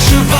释放。